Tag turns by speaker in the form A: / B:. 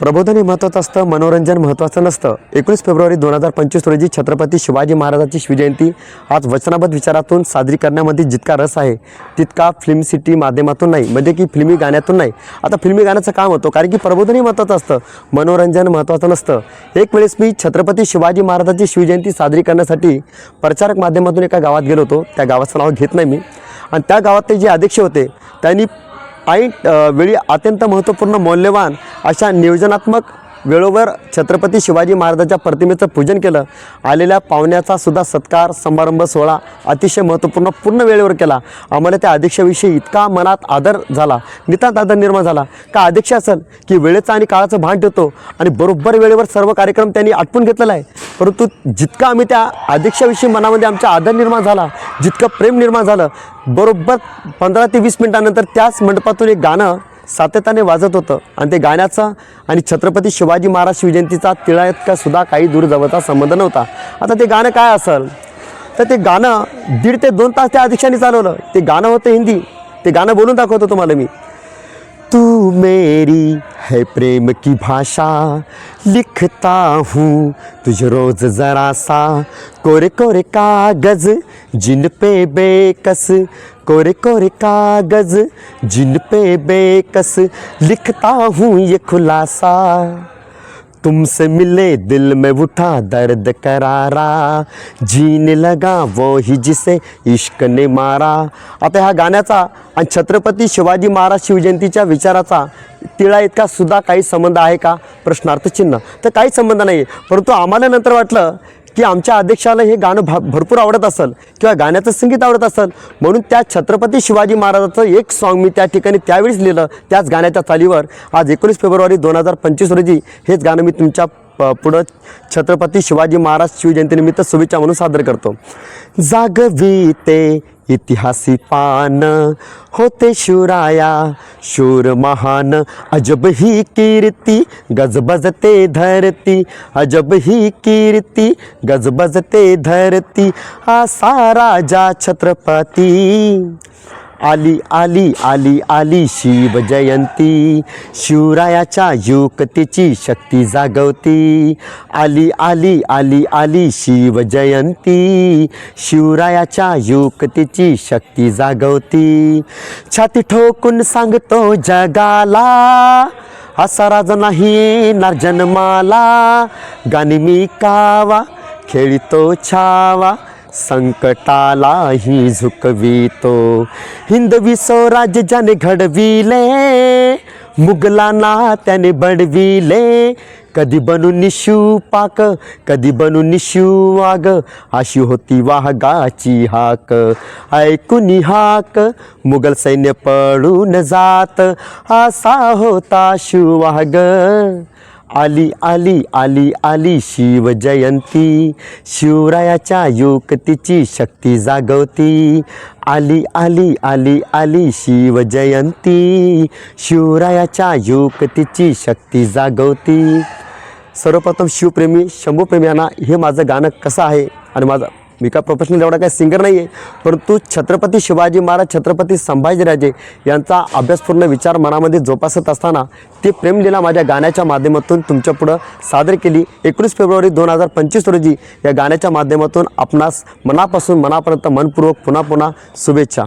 A: प्रबोधन हे महत्त्वाचं असतं मनोरंजन महत्त्वाचं नसतं. एकोणीस फेब्रुवारी दोन हजार पंचवीस रोजी छत्रपती शिवाजी महाराजांची शिवजयंती आज वचनाबद्ध विचारातून साजरी करण्यामध्ये जितका रस आहे तितका फिल्म सिटी माध्यमातून नाही म्हणजे की फिल्मी गाण्यातून नाही. आता फिल्मी गाण्याचं काम होतं कारण की प्रबोधन हे महत्त्वाचं असतं मनोरंजन महत्त्वाचं नसतं. एक वेळेस मी छत्रपती शिवाजी महाराजांची शिवजयंती साजरी करण्यासाठी प्रचारक माध्यमातून एका गावात गेलो होतो. त्या गावाचं नाव घेत नाही मी. आणि त्या गावातले जे अध्यक्ष होते त्यांनी ऐन वेळी अत्यंत महत्त्वपूर्ण मौल्यवान अशा नियोजनात्मक वेळोवर छत्रपती शिवाजी महाराजांच्या प्रतिमेचं पूजन केलं. आलेल्या पाहुण्याचा सुद्धा सत्कार समारंभ सोहळा अतिशय महत्त्वपूर्ण पूर्ण वेळेवर केला. आम्हाला त्या अध्यक्षाविषयी इतका मनात आदर झाला. नितांत आदर निर्माण झाला. का अध्यक्ष असेल की वेळेचं आणि काळाचं भान ठेवतो आणि बरोबर वेळेवर सर्व कार्यक्रम त्यांनी आटपून घेतलेला आहे. परंतु जितका आम्ही त्या अध्यक्षाविषयी मनामध्ये आमचा आदर निर्माण झाला जितकं प्रेम निर्माण झालं बरोबर पंधरा ते वीस मिनिटानंतर त्याच मंडपातून एक गाणं सातत्याने वाजत होतं. आणि ते गाण्याचा आणि छत्रपती शिवाजी महाराज शिवजयंतीचा तिळा इतका सुद्धा काही दूर जवळचा संबंध नव्हता. आता ते गाणं काय असेल? तर ते गाणं दीड ते दोन तास त्या अध्यक्षांनी चालवलं. ते गाणं होतं हिंदी. ते गाणं बोलून दाखवतो तुम्हाला मी. तू मेरी है प्रेम की भाषा लिखता हूँ तुझ रोज जरा सा कोरे कोरे कागज जिन पे बेकस कोरे कोरे कागज। जिन पे बेकस लिखता हूँ ये खुलासा। तुमसे मिले दिल में उठा दर्द करारा। जीने लगा वो ही जिसे इश्क ने मारा। आता ह्या गाण्याचा आणि छत्रपती शिवाजी महाराज शिवजयंतीच्या विचाराचा तिळा इतका सुद्धा काही संबंध आहे का? प्रश्नार्थ चिन्ह. तर काही संबंध नाही परंतु आम्हाला नंतर वाटलं की आमच्या अध्यक्षाला हे गाणं भा भरपूर आवडत असेल किंवा गाण्याचं संगीत आवडत असेल म्हणून त्या छत्रपती शिवाजी महाराजाचं एक सॉन्ग मी त्या ठिकाणी त्यावेळीच लिहिलं त्याच गाण्याच्या चालीवर. आज एकोणीस फेब्रुवारी दोन हजार पंचवीस रोजी हेच गाणं मी तुमच्या पुढं छत्रपती शिवाजी महाराज शिवजयंतीनिमित्त शुभेच्छा म्हणून सादर करतो. जागवी ते इतिहासी पान होते शिवराया शूर महान अजब ही कीर्ती गजबजते धरती अजब ही कीर्ती गजबजते धरती असा राजा छत्रपती. आली आली आली आली शिव जयंती. शिवरायाच्या युक्तीची शक्ती जागवती. आली आली आली आली शिव जयंती. शिवरायाच्या युक्तीची शक्ती जागवती. छाती ठोकून सांगतो जगाला असा राजा नाही येणार जन्माला. गाणी मी कावा खेळतो छावा. संकटालाही झुकवितो हिंदवी स्वराज्य ज्याने घडविले मुघलांना त्याने बडविले कधी बनू निशू पाक कधी बनू निशू वाग अशी होती वाहगाची हाक. ऐकून हाक मुघल सैन्य पळून जात असा होता शिववाग आली आली आली आली शिवजयंती शिवरायाच्या युक्तीची शक्ती जागवती. आली आली आली आली शिवजयंती शिवरायाच्या युक्तीची शक्ती जागवती. सर्वप्रथम शिवप्रेमी शंभूप्रेमी यांना हे माझं गाणं कसं आहे आणि माझं मी काय प्रोफेशनल एवढा काय सिंगर नाही आहे परंतु छत्रपती शिवाजी महाराज छत्रपती संभाजीराजे यांचा अभ्यासपूर्ण विचार मनामध्ये जोपासत असताना ती प्रेमलीला माझ्या गाण्याच्या माध्यमातून तुमच्यापुढं सादर केली. एकोणीस फेब्रुवारी दोन हजार पंचवीस रोजी या गाण्याच्या माध्यमातून आपणास मनापासून मनापर्यंत मनपूर्वक पुन्हा पुन्हा शुभेच्छा.